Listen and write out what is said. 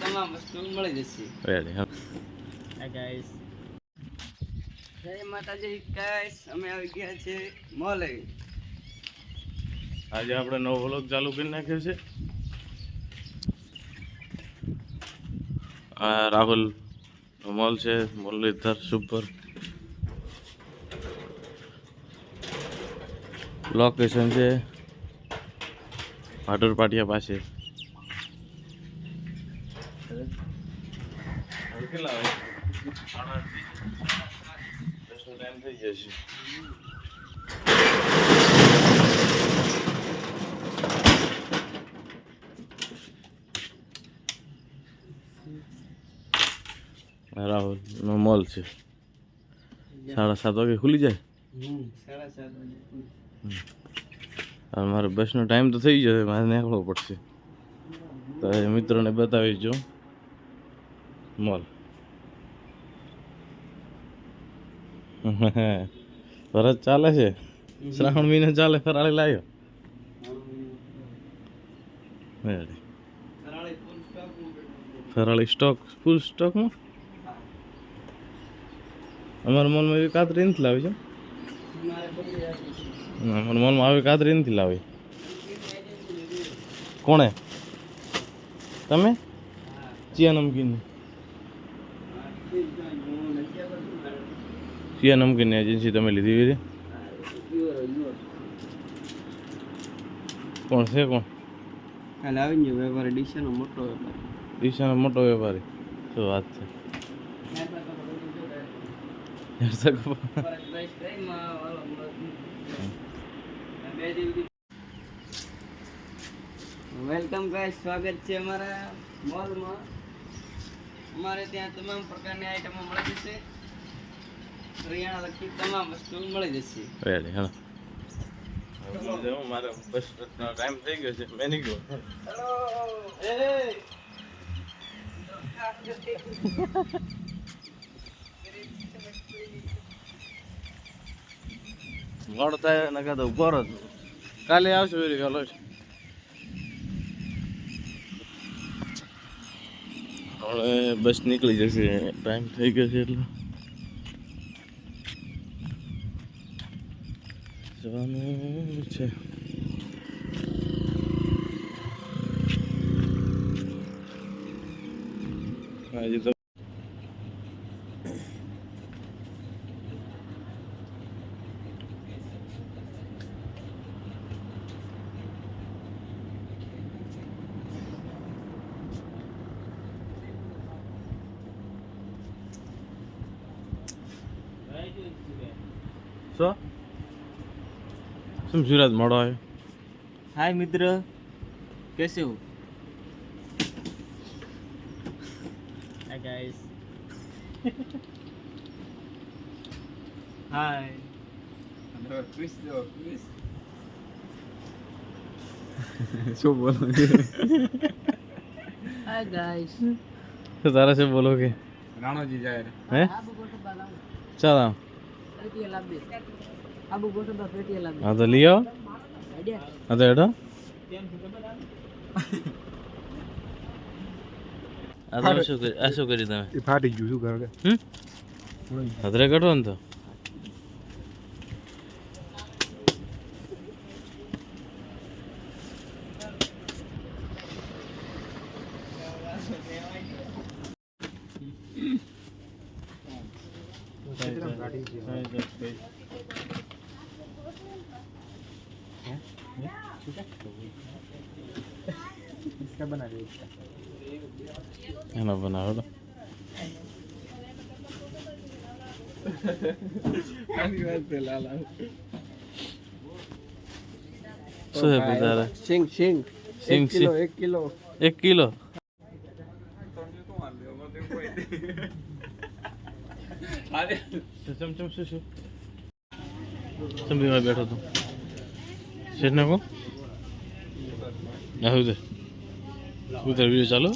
તમામ વસ્તુ મળી જશે. રેડી હા. ગાઈસ જય માતાજી ગાઈસ અમે આવી ગયા છે મોલે આજે આપણે નવો વ્લોગ ચાલુ કરી નાખ્યો છે. આ રાહુલ મોલ છે મુરલીધર સુપર. લોકેશન છે ભાટુર પાટિયા પાસે. કેટલા ટાઈમ થઈ જશે રાહુલ નો મોલ છે સાડા સાત વાગે ખુલી જાય. મારે બસનો ટાઈમ તો થઈ જશે મારે નીકળવો પડશે. તો મિત્રોને બતાવી જો. મોલ ફરજ ચાલે છે? શ્રાવણ મહિને ચાલે ફરાળી લાવ્યો ફરાળી સ્ટોક ફૂલ સ્ટોકમાં અમારા મોલમાં એવી કાતરી નથી લાવી છે. મારે અમારા મોલમાં આવી કાતરી નથી લાવી. કોણે? તમે? ચિયા નમકીન ચિયા નમકીનની એજન્સી તમે લીધી હતી કોણ છે કોણ? કાલે આવી ગયો વેપારી ડીસાનો મોટો વેપારી. ડીસાનો મોટો વેપારી. શું વાત છે. વેલકમ ગાઈસ સ્વાગત છે અમારા મોલમાં. અમારે ત્યાં તમામ પ્રકારની આઈટમો મળી જશે. હરિયાણા લગતી તમામ વસ્તુ મળી જશે. રેડી હા મારે બસ ટાઈમ થઈ ગયો છે મેં નહીં ગયો મોડો થાય નકા તો ઊભો રહો કાલે આવશે વેરી ચાલો હવે બસ નીકળી જશે. ટાઈમ થઈ ગયો છે એટલે. જવાનું છે. આજે તો શું? શું સુરત મળો આવ્યો? હાય મિત્ર કેસે હું? હાય ગાઈસ હાય શું બોલો? હાય ગાઈસ શું તારા શું બોલો કે? રાણોજી જાય હે? ચાલ આમ ಲಿಯೋ લાવ ಹೇಳು ಅದು શું કરી આ શું કરી તમે? ફાટી ગયું શું કરે હમ? હદરે કઢો ને તો. એનો બનાવો શું છે ભાઈ તારે સિંગ. સિંગ સિંગ સિંગ. એક કિલો. એક કિલો. ચમ ચમ શું શું ચમ બીમાં બેઠો તું શેઠ નાખો ના ઉધર ઉધર વીડિયો ચાલો.